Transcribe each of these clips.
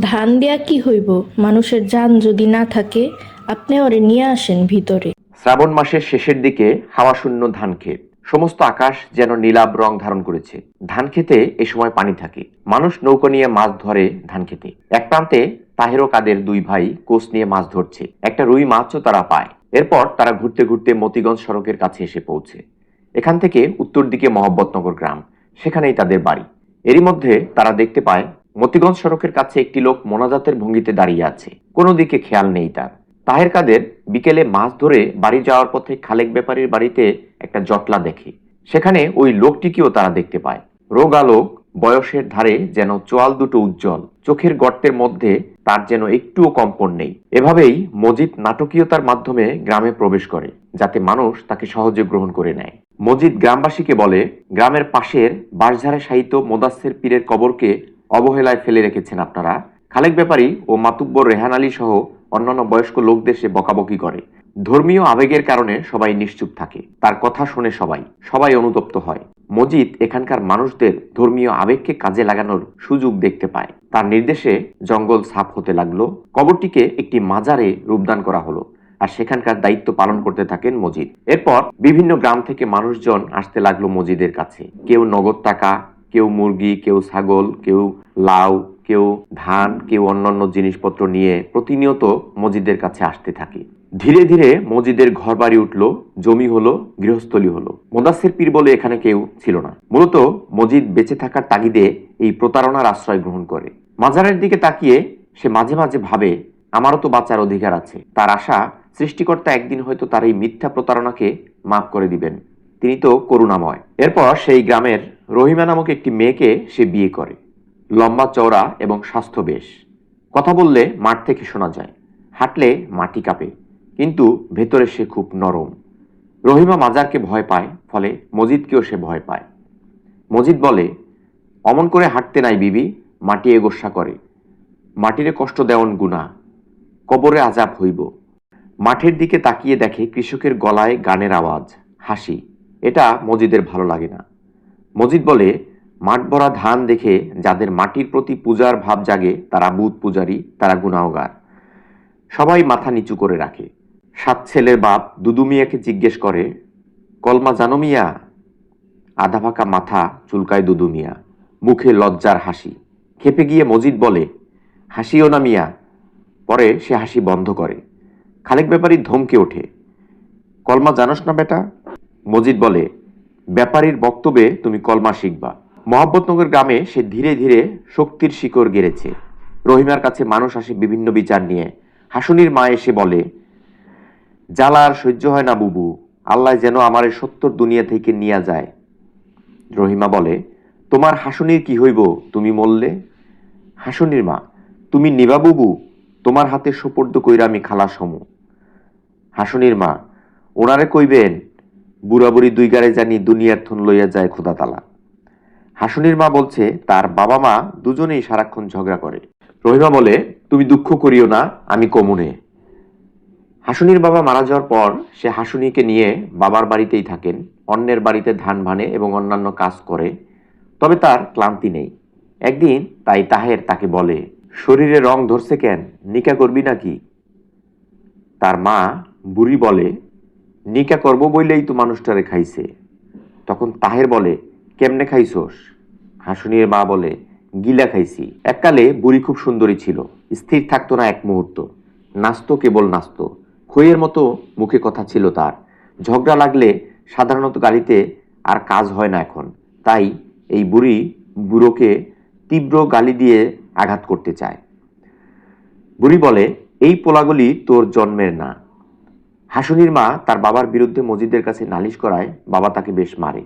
ধান দেয়া কি হইব? মানুষের যান যদি না থাকে, আপনি ওরে নিয়ে আসেন ভিতরে। শ্রাবণ মাসের শেষের দিকে হাওয়া শূন্য ধান ক্ষেত। সমস্ত আকাশ যেন নীলাভ রং ধারণ করেছে। ধান খেতে এ সময় পানি থাকে। মানুষ নৌকো নিয়ে মাছ ধরে ধান খেতে এক প্রান্তে তাহের কাদের দুই ভাই কোষ নিয়ে মাছ ধরছে। একটা রুই মাছও তারা পায়। এরপর তারা ঘুরতে ঘুরতে মতিগঞ্জ সড়কের কাছে এসে পৌঁছে। এখান থেকে উত্তর দিকে মহব্বতনগর গ্রাম। সেখানেই তাদের বাড়ি। এরই মধ্যে তারা দেখতে পায় মতিগঞ্জ সড়কের কাছে একটি লোক মোনাজাতের ভঙ্গিতে দাঁড়িয়ে আছে। কোনো দিকে খেয়াল নেই তার। তাহের কাদের বিকেলে মাছ ধরে বাড়ি যাওয়ার পথে খালেক ব্যাপারীর বাড়িতে একটা জটলা দেখে। সেখানে ওই লোকটিকেও তারা দেখতে পায়। রোগালোক বয়সের ধারে যেন চোয়াল দুটো উজ্জ্বল। চোখের গর্তের মধ্যে তার যেন একটুও কম্পন নেই। এভাবেই মজিদ নাটকীয়তার মাধ্যমে গ্রামে প্রবেশ করে, যাতে মানুষ তাকে সহজে গ্রহণ করে নেয়। মজিদ গ্রামবাসীকে বলে, গ্রামের পাশের বাঁশঝাড়ে সাহিত্য মোদাসের পীরের কবরকে অবহেলায় ফেলে রেখেছেন আপনারা। খালেক ব্যাপারী ও মাতুব্বর রেহান আলী সহ অন্যান্য বয়স্ক লোকদের সে বকাবকি করে। ধর্মীয় আবেগের কারণে সবাই নিশ্চুপ থাকে। তার কথা শুনে সবাই সবাই অনুতপ্ত হয়। মজিদ এখানকার মানুষদের ধর্মীয় আবেগকে কাজে লাগানোর সুযোগ দেখতে পায়। তার নির্দেশে জঙ্গল সাফ হতে লাগল। কবরটিকে একটি মাজারে রূপদান করা হলো আর সেখানকার দায়িত্ব পালন করতে থাকেন মজিদ। এরপর বিভিন্ন গ্রাম থেকে মানুষজন আসতে লাগল মজিদের কাছে। কেউ নগদ টাকা কেউ মুরগি, কেউ ছাগল, কেউ লাউ, কেউ ধান, কেউ অন্যান্য জিনিসপত্র নিয়ে প্রতিনিয়ত মসজিদের কাছে আসতে থাকে। ধীরে ধীরে মসজিদের ঘর বাড়ি উঠল, জমি হলো, গৃহস্থলী হলো। মোদাসের পীর বলে এখানে কেউ ছিল না। মূলত মসজিদ বেঁচে থাকার তাগিদে এই প্রতারণার আশ্রয় গ্রহণ করে। মাজারের দিকে তাকিয়ে সে মাঝে মাঝে ভাবে, আমারও তো বাঁচার অধিকার আছে। তার আশা, সৃষ্টিকর্তা একদিন হয়তো তার এই মিথ্যা প্রতারণাকে মাফ করে দিবেন। তিনি তো করুণাময়। এরপর সেই গ্রামের রহিমা নামক একটি মেয়েকে সে বিয়ে করে। লম্বা চওড়া এবং স্বাস্থ্য বেশ। কথা বললে মাঠ থেকে শোনা যায়, হাঁটলে মাটি কাঁপে, কিন্তু ভেতরে সে খুব নরম। রহিমা মাজারকে ভয় পায়, ফলে মজিদকেও সে ভয় পায়। মজিদ বলে, অমন করে হাঁটতে নাই বিবি, মাটি এগোসা করে। মাটিরে কষ্ট দেওয়ন গুণা কবরে আজাব হইব। মাঠের দিকে তাকিয়ে দেখে কৃষকের গলায় গানের আওয়াজ, হাসি। এটা মজিদের ভালো লাগে না। মজিদ বলে, মাঠ ভরা ধান দেখে যাদের মাটির প্রতি পূজার ভাব জাগে, তারা বুধ পূজারী, তারা গুনাহগার। সবাই মাথা নিচু করে রাখে। সাত ছেলের বাপ দুদু মিয়াকে জিজ্ঞেস করে, কলমা জানো মিয়া? আধা ফাঁকা মাথা চুলকায় দুদু মিয়া মুখে লজ্জার হাসি। খেপে গিয়ে মজিদ বলে, হাসিও না মিয়া। পরে সে হাসি বন্ধ করে। খালেক ব্যাপারী ধমকে ওঠে, কলমা জানোস না বেটা? মজিদ বলে ব্যাপারীর বক্তব্যে তুমি কলমা শিখবা। মহাব্বতনগর গ্রামে সে ধীরে ধীরে শক্তির শিকড় গেড়েছে। রহিমার কাছে মানুষ আসে বিভিন্ন বিচার নিয়ে। হাসুনির মা এসে বলে জ্বালা আর সহ্য হয় না বুবু। আল্লাহ যেন আমার সত্তর দুনিয়া থেকে নিয়ে যায়। রহিমা বলে, তোমার হাসুনির কি হইব? তুমি মরলে? হাসুনির মা, তুমি নিবা বুবু। তোমার হাতে সোপর্দ কইরা আমি খালাস হমু। হাসুনির মা, ওনারে কইবেন বুড়া বুড়ি দুই গাড়ে জানি দুনিয়ার থন লইয়া যায় খোদা তালা হাসুনির মা বলছে, তার বাবা মা দুজনেই সারাক্ষণ ঝগড়া করে। রহিমা বলে, তুমি দুঃখ করিও না, আমি কমুনে। হাসুনির বাবা মারা যাওয়ার পর সে হাসুনিকে নিয়ে বাবার বাড়িতেই থাকেন, অন্যের বাড়িতে ধান ভানে এবং অন্যান্য কাজ করে, তবে তার ক্লান্তি নেই। একদিন তাই তাহের তাকে বলে, শরীরে রং ধরছে কেন? নিকা করবি নাকি? তার মা বুড়ি বলে নিকা করব বইলেই তো মানুষটারে খাইছে। তখন তাহের বলে, কেমনে খাইছোস? হাসুনির মা বলে, গিলা খাইছি। এককালে বুড়ি খুব সুন্দরী ছিল, স্থির থাকতো না এক মুহূর্ত। নাচতো কেবল নাস্ত। খইয়ের মতো মুখে কথা ছিল তার। ঝগড়া লাগলে সাধারণত গাড়িতে আর কাজ হয় না এখন। তাই এই বুড়ি বুড়োকে তীব্র গালি দিয়ে আঘাত করতে চায়। বুড়ি বলে, এই পোলাগুলি তোর জন্মের না। হাসুনির মা তার বাবার বিরুদ্ধে মজিদের কাছে নালিশ করায় বাবা তাকে বেশ মারে।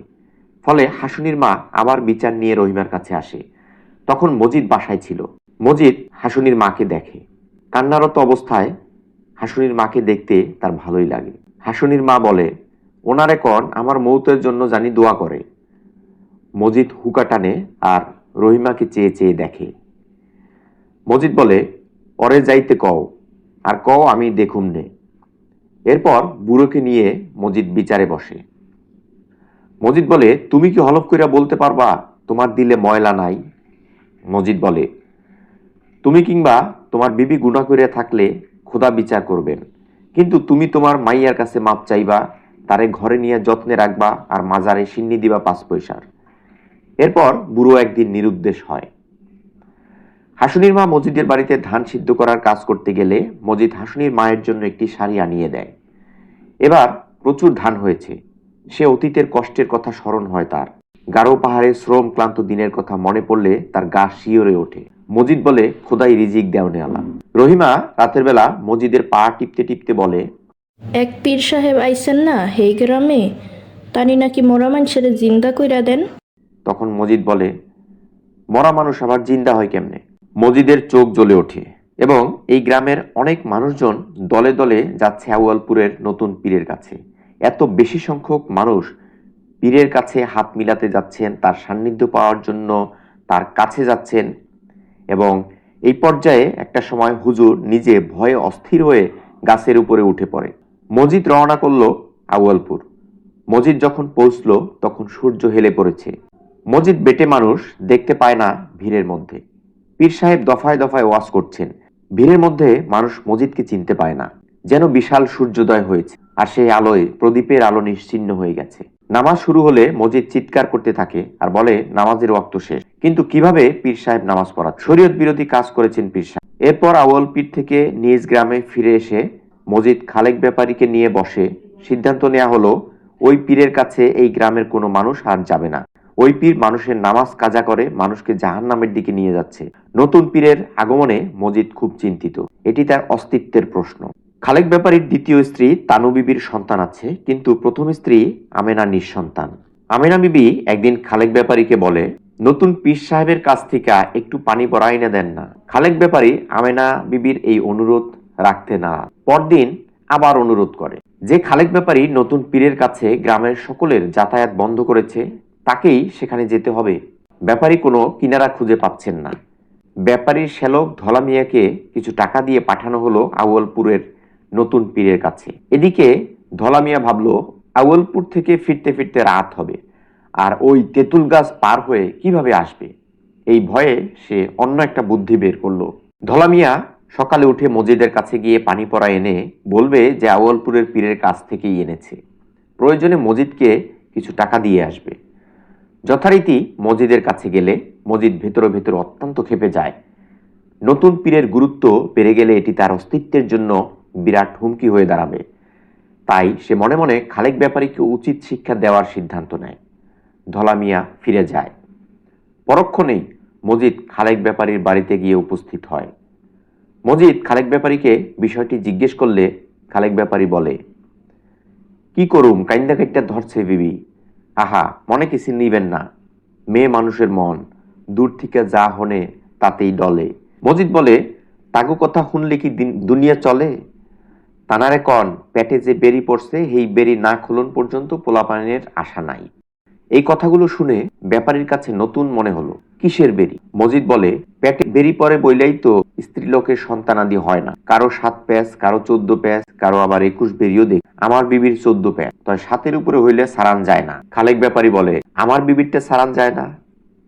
ফলে হাসুনির মা আবার বিচার নিয়ে রহিমার কাছে আসে। তখন মজিদ বাসায় ছিল। মজিদ হাসুনির মাকে দেখে। কান্নারত অবস্থায় হাসুনির মাকে দেখতে তার ভালোই লাগে। হাসুনির মা বলে, ওনারে কন, আমার মৌতের জন্য জানি দোয়া করে। মজিদ হুকা টানে আর রহিমাকে চেয়ে চেয়ে দেখে। মজিদ বলে, অরে যাইতে কও, আর কও আমি দেখুম নে। এরপর বুড়োকে নিয়ে মজিদ বিচারে বসে। মজিদ বলে, তুমি কি হলফ কইরা বলতে পারবা, তোমার দিলে ময়লা নাই? মজিদ বলে, তুমি কিংবা তোমার বিবি গুণা করিয়া থাকলে খোদা বিচার করবেন। কিন্তু তুমি তোমার মাইয়ার কাছে মাপ চাইবা, তারে ঘরে নিয়ে যত্নে রাখবা আর মাজারে সিন্নি দিবা পাঁচ পয়সার। এরপর বুড়ো একদিন নিরুদ্দেশ হয়। হাসুনির মা মজিদের বাড়িতে ধান সিদ্ধ করার কাজ করতে গেলে মজিদ হাসুনির মায়ের জন্য একটি শাড়ি আনিয়ে দেয়। এবার প্রচুর ধান হয়েছে। সে অতীতের কষ্টের কথা স্মরণ হয় তার। গারো পাহাড়ে শ্রম ক্লান্ত দিনের কথা মনে পড়লে তার গা শিওরে ওঠে। মজিদ বলে খোদাই রিজিক দেওনে আলা রহিমা রাতের বেলা মজিদের পা টিপতে টিপতে বলে এক পীর সাহেব আইসেন না হেই গ্রামে? তানি নাকি মোরা মানুষের জিন্দা কইরা দেন? তখন মজিদ বলে মরা মানুষ আবার জিন্দা হয় কেমনে? মজিদের চোখ জ্বলে ওঠে এবং এই গ্রামের অনেক মানুষজন দলে দলে যাচ্ছে আউয়ালপুরের নতুন পীরের কাছে। এত বেশি সংখ্যক মানুষ পীরের কাছে হাত মিলাতে যাচ্ছেন, তার সান্নিধ্য পাওয়ার জন্য তার কাছে যাচ্ছেন এবং এই পর্যায়ে একটা সময় হুজুর নিজে ভয়ে অস্থির হয়ে গাছের উপরে উঠে পড়ে। মজিদ রওনা করল আউয়ালপুর। মজিদ যখন পৌঁছলো, তখন সূর্য হেলে পড়েছে। মজিদ বেটে মানুষ দেখতে পায় না ভিড়ের মধ্যে। পীর সাহেব দফায় দফায় ওয়াজ করছেন। ভিড়ের মধ্যে মানুষ মজিদকে চিনতে পায় না, যেন বিশাল সূর্যোদয় হয়েছে আর সেই আলোয় প্রদীপের আলো নিশ্চিহ্ন হয়ে গেছে। নামাজ শুরু হলে মজিদ চিৎকার করতে থাকে আর বলে, নামাজের ওয়াক্ত শেষ। কিন্তু কীভাবে পীর সাহেব নামাজ পড়া শরীয়ত বিরোধী কাজ করেছেন পীর সাহেব। এরপর আওয়াল পীর থেকে নিজ গ্রামে ফিরে এসে মজিদ খালেক ব্যাপারীকে নিয়ে বসে সিদ্ধান্ত নেওয়া হলো, ওই পীরের কাছে এই গ্রামের কোনো মানুষ আর যাবে না। ওই পীর মানুষের নামাজ কাজা করে, মানুষকে জাহান নামের দিকে নিয়ে যাচ্ছে। নতুন পীরের আগমনে মজিদ খুব চিন্তিত। এটি তার অস্তিত্বের প্রশ্ন। খালেক ব্যাপারীর দ্বিতীয় স্ত্রী তানু বিবির সন্তান আছে, কিন্তু প্রথম স্ত্রী আমেনা নিঃসন্তান। আমেনা বিবি একদিন খালেক ব্যাপারীকে বলে, নতুন পীর সাহেবের কাছ থেকে একটু পানি পড়া এনে দেন না। খালেক ব্যাপারী আমেনা বিবির এই অনুরোধ রাখতে না পরদিন আবার অনুরোধ করে। যে খালেক ব্যাপারী নতুন পীরের কাছে গ্রামের সকলের যাতায়াত বন্ধ করেছে তাকেই সেখানে যেতে হবে। ব্যাপারী কোনো কিনারা খুঁজে পাচ্ছেন না। ব্যাপারীর শ্যালক ধলা মিয়াকে কিছু টাকা দিয়ে পাঠানো হলো আউয়ালপুরের নতুন পীরের কাছে। এদিকে ধলা মিয়া ভাবলো, আউয়ালপুর থেকে ফিরতে ফিরতে রাত হবে, আর ওই তেঁতুল গাছ পার হয়ে কীভাবে আসবে? এই ভয়ে সে অন্য একটা বুদ্ধি বের করল। ধলা মিয়া সকালে উঠে মজিদের কাছে গিয়ে পানি পড়া এনে বলবে যে আউয়ালপুরের পীরের কাছ থেকেই এনেছে। প্রয়োজনে মজিদকে কিছু টাকা দিয়ে আসবে। যথারীতি মজিদের কাছে গেলে মজিদ ভেতরে ভেতরে অত্যন্ত ক্ষেপে যায়। নতুন পীরের গুরুত্ব বেড়ে গেলে এটি তার অস্তিত্বের জন্য বিরাট হুমকি হয়ে দাঁড়াবে। তাই সে মনে মনে খালেক ব্যাপারীকে উচিত শিক্ষা দেওয়ার সিদ্ধান্ত নেয়। ধলা মিয়া ফিরে যায়। পরক্ষণেই মজিদ খালেক ব্যাপারীর বাড়িতে গিয়ে উপস্থিত হয়। মজিদ খালেক ব্যাপারীকে বিষয়টি জিজ্ঞেস করলে খালেক ব্যাপারী বলে, কি করুম, কাইন্দা কাইটা ধরছে বিবি আহা, মনে কিছু নিবেন না। মেয়ে মানুষের মন, দূর থেকে যা হনে তাতেই ডলে। মজিদ বলে, তাগু কথা শুনলে কি দিন- দুনিয়া চলে? তানারে কন, পেটে যে বেরি পড়ছে, সেই বেরি না খুলন পর্যন্ত পোলাপানের আশা নাই। এই কথাগুলো শুনে ব্যাপারীর কাছে নতুন মনে হলো। কিসের বেরি? মজিদ বলে, পেটে বেরি পরে বইলেই তো স্ত্রী লোকের সন্তান আদি হয় না। কারও সাত প্যাঁচ, কারও চোদ্দ প্যাস কারও আবার একুশ বেরিও দেখ আমার বিবির চোদ্দ প্যাঁচ। তাই সাতের উপরে হইলে সারান যায় না। খালেক ব্যাপারী বলে, আমার বিবিরটা সারান যায় না।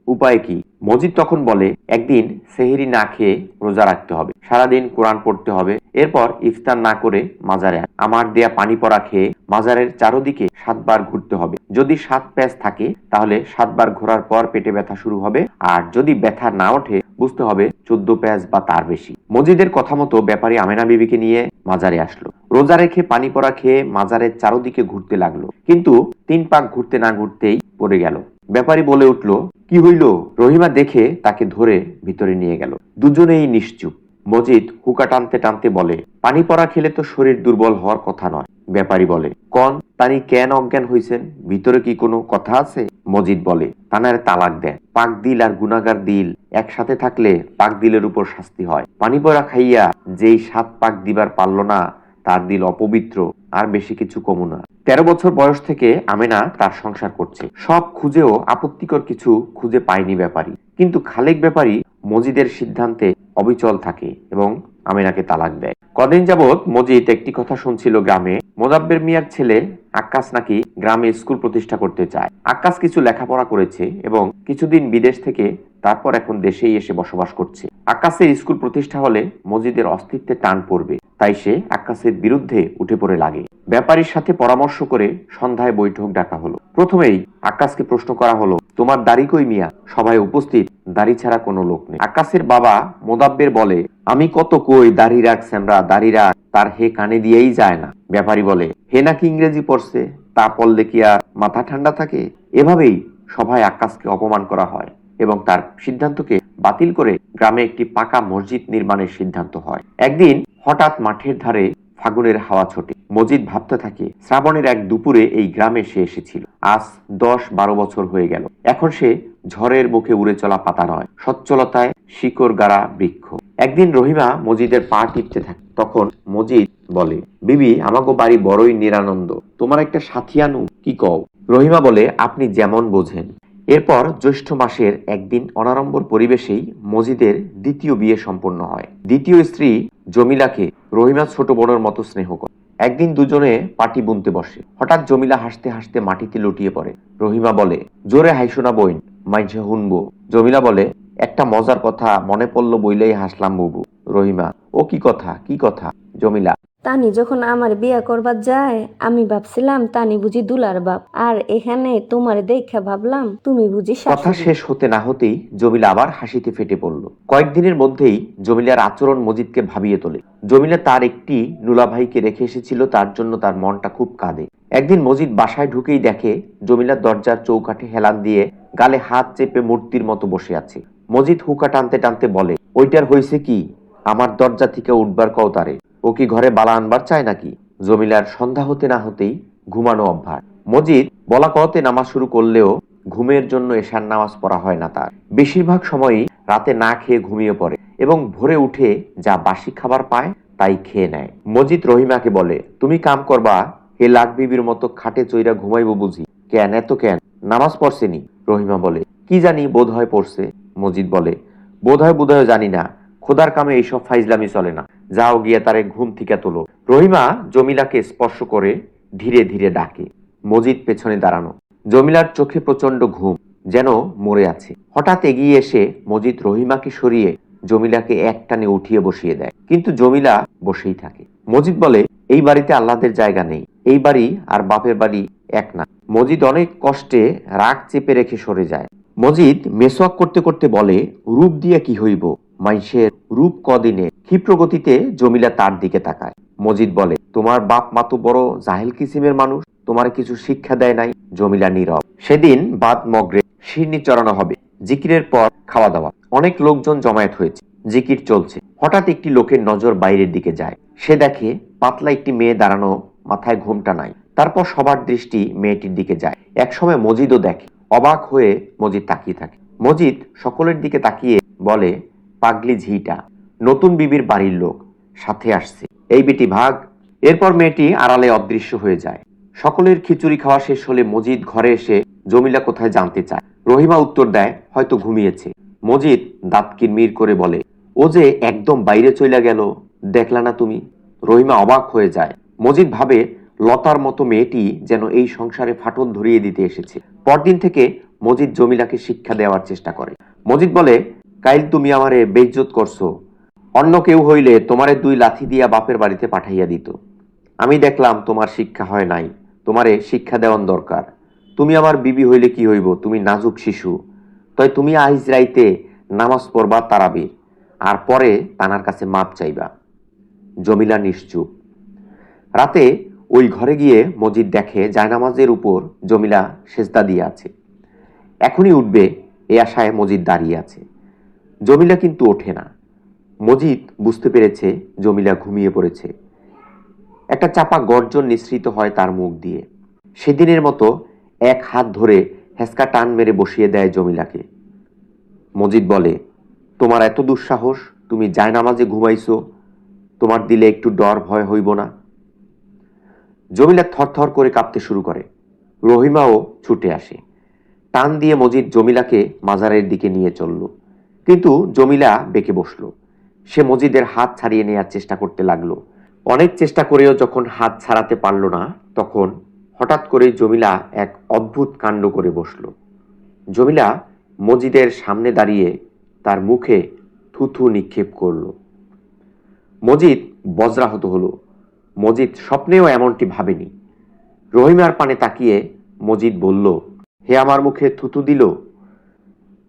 উপায় কি? মজিদ তখন বলে, একদিন সেহেরি না খেয়ে রোজা রাখতে হবে। সারাদিন কোরআন পড়তে হবে। এরপর ইফতার না করে মাজারে আমার দেয়া পানি পড়া খেয়ে মাজারের চারদিকে সাতবার ঘুরতে হবে। যদি সাত প্যাঁচ থাকে, তাহলে সাতবার ঘোরার পর পেটে ব্যথা শুরু হবে। আর যদি ব্যথা না ওঠে, বুঝতে হবে চোদ্দ প্যাঁচ বা তার বেশি। মজিদের কথা মতো ব্যাপারী আমেনা বিবিকে নিয়ে মাজারে আসলো। রোজা রেখে পানি পড়া খেয়ে মাজারের চারদিকে ঘুরতে লাগল। কিন্তু তিন পাক ঘুরতে না ঘুরতেই পড়ে গেল। ব্যাপারী বলে উঠল, কি হইল? রহিমা দেখে তাকে ধরে ভিতরে নিয়ে গেল। দুজনেই নিশ্চুপ। মজিদ হুকা টানতে টানতে বলে, পানি পড়া খেলে তো শরীর দুর্বল হওয়ার কথা নয়। ব্যাপারী বলে, কন, তানি কেন অজ্ঞান হইছেন? ভিতরে কি কোনো কথা আছে? মজিদ বলে, তানার তালাক দেন। পাক দিল আর গুনাগার দিল। একসাথে থাকলে পাক দিলের উপর শাস্তি হয়। পানি পড়া খাইয়া যেই সাত পাক দিবার পারল না তার দিল অপবিত্র, আর বেশি কিছু কমু না। তেরো বছর বয়স থেকে আমেনা তার সংসার করছে। সব খুঁজেও আপত্তিকর কিছু খুঁজে পায়নি ব্যাপারী। কিন্তু খালেক ব্যাপারী মজিদের সিদ্ধান্তে অবিচল থাকে এবং আমিনাকে তালাক দেয়। কদিন যাবৎ মজিদ একটি কথা শুনছিল গ্রামে, মোজাব্বের মিয়ার ছেলে আক্কাস নাকি গ্রামে স্কুল প্রতিষ্ঠা করতে চায়। আক্কাস কিছু লেখাপড়া করেছে এবং কিছুদিন বিদেশ থেকে তারপর এখন দেশেই এসে বসবাস করছে। আক্কাসের স্কুল প্রতিষ্ঠা হলে মজিদের অস্তিত্বে টান পড়বে। তাই সে আক্কাসের বিরুদ্ধে উঠে পড়ে লাগে। ব্যাপারীর সাথে পরামর্শ করে সন্ধ্যায় বৈঠক ডাকা হলো। প্রথমেই আক্কাসকে প্রশ্ন করা হলো, তোমার দাড়ি কই মিয়া? সবাই উপস্থিত, দাড়ি ছাড়া কোনো লোক নেই। আকাশের বাবা মোদাব্বের বলে, আমি কত কই দাড়ি রাখ স্যামরা, দাড়ি রাখ, তার হে কানে দিয়েই যায় না। ব্যাপারী বলে, হে নাকি ইংরেজি পড়ছে, তা পড়লে কি আর মাথা ঠান্ডা থাকে? এভাবেই সভায় আক্কাসকে অপমান করা হয়। এবং তার সিদ্ধান্তকে বাতিল করে গ্রামে একটি পাকা মসজিদ নির্মাণের সিদ্ধান্ত হয়। একদিন হঠাৎ মাঠের ধারে ফাগুনের হাওয়া ছোটে। মজিদ ভাবতে থাকে, শ্রাবণের এক দুপুরে এই গ্রামে সে এসেছিল। আজ দশ বারো বছর হয়ে গেল। এখন সে ঝড়ের মুখে উড়ে চলা পাতা নয়, সচ্ছলতায় শিকড় গাড়া বৃক্ষ। একদিন রহিমা মজিদের পা টিপতে থাকে, তখন মজিদ বলে, বিবি আমাকে বাড়ি বড়ই নিরানন্দ। তোমার একটা সাথী আনু, কি কও? রহিমা বলে, আপনি যেমন বোঝেন। এরপর জ্যৈষ্ঠ মাসের একদিন অনাড়ম্বর পরিবেশেই মজিদের দ্বিতীয় বিয়ে সম্পন্ন হয়। দ্বিতীয় স্ত্রী জমিলাকে রহিমা ছোট বোনের মতো স্নেহ করে। একদিন দুজনে পাটি বুনতে বসে। হঠাৎ জমিলা হাসতে হাসতে মাটিতে লুটিয়ে পড়ে। রহিমা বলে, জোরে হাইসোনা বইন, মাইঝে হুনবো। জমিলা বলে, একটা মজার কথা মনে পড়ল বইলেই হাসলাম বুবু। রহিমা, ও কি কথা কি কথা? জমিলা তানি যখন আমার বিয়া করবার যায়, আমি ভাবছিলাম, তানি বুঝি দুলার বাপ। আর এখানে তোমার দেখা ভাবলাম, তুমি বুঝি কথা শেষ হতে না হতেই জমিলা আবার হাসিতে ফেটে পড়ল। কয়েকদিনের মধ্যেই জমিলার আচরণ মজিদকে ভাবিয়ে তোলে। জমিলা তার একটি নুলাভাইকে রেখে এসেছিল, তার জন্য তার মনটা খুব কাঁদে। একদিন মজিদ বাসায় ঢুকেই দেখে জমিলার দরজার চৌকাঠে হেলান দিয়ে গালে হাত চেপে মূর্তির মতো বসে আছে। মজিদ হুকা টানতে টানতে বলে, ওইটার হয়েছে কি? আমার দরজা থেকে উঠবার কওতারে ও কি ঘরে বালা আনবার চায় নাকি? জমিলার সন্ধ্যা হতে না হতেই ঘুমানো অভ্যাস। মজিদ বলা কতে নামাজ শুরু করলেও ঘুমের জন্য এশার নামাজ পড়া হয় না তার। বেশিরভাগ সময়ই রাতে না খেয়ে ঘুমিয়ে পড়ে এবং ভোরে উঠে যা বাসি খাবার পায় তাই খেয়ে নেয়। মজিদ রহিমাকে বলে, তুমি কাম করবা? হে লাখ বিবির মতো খাটে চৈরা ঘুমাইবো বুঝি। কেন, এত কেন? নামাজ পড়ছেনি রহিমা বলে, কি জানি বোধ হয় পড়ছে। মজিদ বলে বোধ হয় বোধ জানি না। খোদার কামে এইসব ফাইজলামি চলে না। যাও গিয়ে তারে ঘুম থেকে তোলো। রহিমা জমিলাকে স্পর্শ করে ধীরে ধীরে ডাকে, মজিদ পেছনে দাঁড়ানো। জমিলার চোখে প্রচণ্ড ঘুম যেন মরে আছে। হঠাৎ এগিয়ে এসে মজিদ রহিমাকে সরিয়ে জমিলাকে একটানে উঠিয়ে বসিয়ে দেয়। কিন্তু জমিলা বসেই থাকে। মজিদ বলে, এই বাড়িতে আল্লাদের জায়গা নেই। এই বাড়ি আর বাপের বাড়ি এক না। মজিদ অনেক কষ্টে রাগ চেপে রেখে সরে যায়। মজিদ মেসোয়াক করতে করতে বলে, রূপ দিয়ে কি হইব? মাইসের রূপ কদিনে ক্ষিপ্রগতিতে জমিলা তার দিকে তাকায়। মজিদ বলে, তোমার বাপ মা তো বড় জাহেল কিসিমের মানুষ, তোমার কিছু শিক্ষা দেয় নাই? জমিলা নীরব। সেদিন বাদ মগরে শিরনি চড়ানো হবে, জিকিরের পর খাওয়া দাওয়া অনেক লোকজন জমায়েত হয়েছে, জিকির চলছে। হঠাৎ একটি লোকের নজর বাইরের দিকে যায়। সে দেখে পাতলা একটি মেয়ে দাঁড়ানো মাথায় ঘোমটা নাই। তারপর সবার দৃষ্টি মেয়েটির দিকে যায়। একসময় মজিদও দেখে, অবাক হয়ে মজিদ তাকিয়ে থাকে। মজিদ সকলের দিকে তাকিয়ে বলে পাগলি ঝিটা, নতুন বিবির বাড়ির লোক, সাথে আসছে। এই বেটি ভাগ, এরপর মেয়েটি আড়ালে অদৃশ্য হয়ে যায়। সকলের খিচুড়ি খাওয়া শেষ হলে মজিদ ঘরে এসে জমিলা কোথায় জানতে চায়। রহিমা উত্তর দেয়, হয়তো ঘুমিয়েছে। মজিদ দাঁত কিরমির করে বলে, ও যে একদম বাইরে চইলা গেল, দেখলা না তুমি? রহিমা অবাক হয়ে যায়। মজিদ ভাবে, লতার মতো মেয়েটি যেন এই সংসারে ফাটল ধরিয়ে দিতে এসেছে। পরদিন থেকে মজিদ জমিলাকে শিক্ষা দেওয়ার চেষ্টা করে। মজিদ বলে কাইল তুমি আমারে বেইজ্জত করছ। অন্য কেউ হইলে তোমারে দুই লাথি দিয়া বাপের বাড়িতে পাঠাইয়া দিত। আমি দেখলাম তোমার শিক্ষা হয় নাই, তোমারে শিক্ষা দেওয়ান দরকার। তুমি আমার বিবি হইলে কি হইব? তুমি নাজুক শিশু। তাই তুমি আইজ রাইতে নামাজ পড়বা তারাবির, আর পরে তানার কাছে মাপ চাইবা। জমিলা নিশ্চুপ। রাতে ওই ঘরে গিয়ে মজিদ দেখে জায়নামাজের উপর জমিলা সেজদা দিয়ে আছে। এখনই উঠবে, এ আশায় মজিদ দাঁড়িয়ে আছে। জমিলা কিন্তু ওঠে না। মজিদ বুঝতে পেরেছে জমিলা ঘুমিয়ে পড়েছে। একটা চাপা গর্জন নিঃসৃত হয় তার মুখ দিয়ে। সেদিনের মতো এক হাত ধরে হেসকা টান মেরে বসিয়ে দেয় জমিলাকে। মজিদ বলে, তোমার এত দুঃসাহস, তুমি জায়নামাজে ঘুমাইছো, তোমার দিলে একটু ডর ভয় হইব না? জমিলা থরথর করে কাঁপতে শুরু করে। রহিমাও ছুটে আসে। টান দিয়ে মজিদ জমিলাকে মাজারের দিকে নিয়ে চলল। কিন্তু জমিলা বেঁকে বসল। সে মজিদের হাত ছাড়িয়ে নেওয়ার চেষ্টা করতে লাগল। অনেক চেষ্টা করেও যখন হাত ছাড়াতে পারল না, তখন হঠাৎ করে জমিলা এক অদ্ভুত কাণ্ড করে বসল। জমিলা মজিদের সামনে দাঁড়িয়ে তার মুখে থুথু নিক্ষেপ করল। মজিদ বজ্রাহত হলো। মজিদ স্বপ্নেও এমনটি ভাবেনি। রহিমার পানে তাকিয়ে মজিদ বলল, হে আমার মুখে থুতু দিল?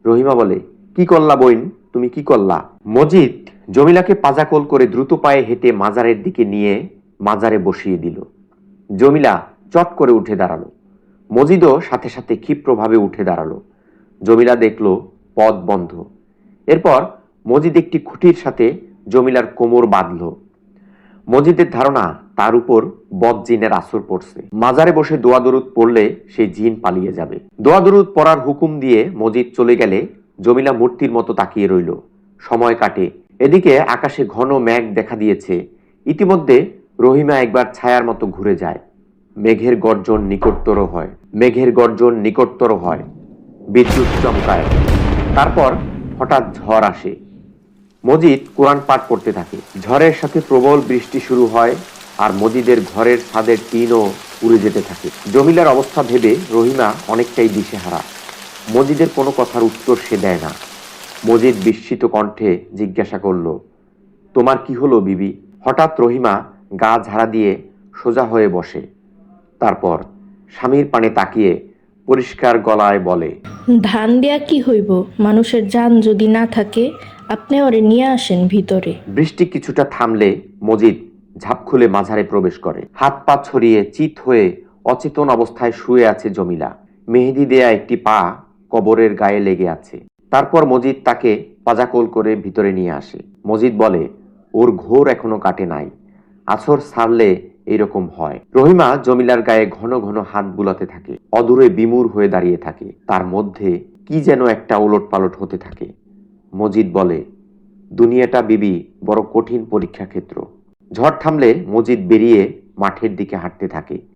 রহিমা বলে কি করলা বইন? তুমি কি করলা? মজিদ জমিলাকে পাজাকল করে দ্রুত পায়ে হেঁটে মাজারের দিকে নিয়ে মাজারে বসিয়ে দিল। জমিলা চট করে উঠে দাঁড়াল। মজিদও সাথে সাথে ক্ষিপ্রভাবে উঠে দাঁড়াল। জমিলা দেখল পথ বন্ধ। এরপর মজিদ একটি খুঁটির সাথে জমিলার কোমর বাঁধল। মজিদের ধারণা তার উপর বদ জিনের আসর পড়ছে। মাজারে বসে দোয়া দরুদ পড়লে সেই জিন পালিয়ে যাবে। দোয়া দরুদ পড়ার হুকুম দিয়ে মজিদ চলে গেলে জমিলা মূর্তির মতো তাকিয়ে রইল। সময় কাটে। এদিকে আকাশে ঘন মেঘ দেখা দিয়েছে। ইতিমধ্যে রহিমা একবার ছায়ার মতো ঘুরে যায়। মেঘের গর্জন নিকটতর হয়। মেঘের গর্জন নিকটতর হয়। বিদ্যুৎ চমকায়। তারপর হঠাৎ ঝড় আসে। মজিদ কোরআন পাঠ করতে থাকে। ঝড়ের সাথে প্রবল বৃষ্টি শুরু হয় আর মজিদের ঘরের ছাদের টিনও উড়ে যেতে থাকে। জমিলার অবস্থা ভেবে রহিমা অনেকটাই দিশেহারা। মজিদের কোনো কথার উত্তর সে দেয় না। মজিদ বিস্মিত কণ্ঠে জিজ্ঞাসা করল তোমার কি হলো বিবি? হঠাৎ রহিমা গা ঝাড়া দিয়ে সোজা হয়ে বসে। তারপর স্বামীর পানে তাকিয়ে পরিষ্কার গলায় বলে ধান দেয়া কি হইব? মানুষের যান যদি না থাকে আপনি ওরে নিয়ে আসেন ভিতরে। বৃষ্টি কিছুটা থামলে মজিদ ঝাঁপ খুলে মাঝারে প্রবেশ করে। হাত পা ছড়িয়ে চিত হয়ে অচেতন অবস্থায় শুয়ে আছে জমিলা। মেহেদি দেয়া একটি পা কবরের গায়ে লেগে আছে। তারপর মজিদ তাকে পাজাকোল করে ভিতরে নিয়ে আসে। মজিদ বলে, ওর ঘোর এখনও কাটে নাই। আছর ছাড়লে এইরকম হয়। রহিমা জমিলার গায়ে ঘন ঘন হাত বুলাতে থাকে। অদূরে বিমূর হয়ে দাঁড়িয়ে থাকে। তার মধ্যে কি যেন একটা ওলট পালট হতে থাকে। মজিদ বলে, দুনিয়াটা বিবি, বড় কঠিন পরীক্ষা ক্ষেত্র ঝড় থামলে মজিদ বেরিয়ে মাঠের দিকে হাঁটতে থাকে।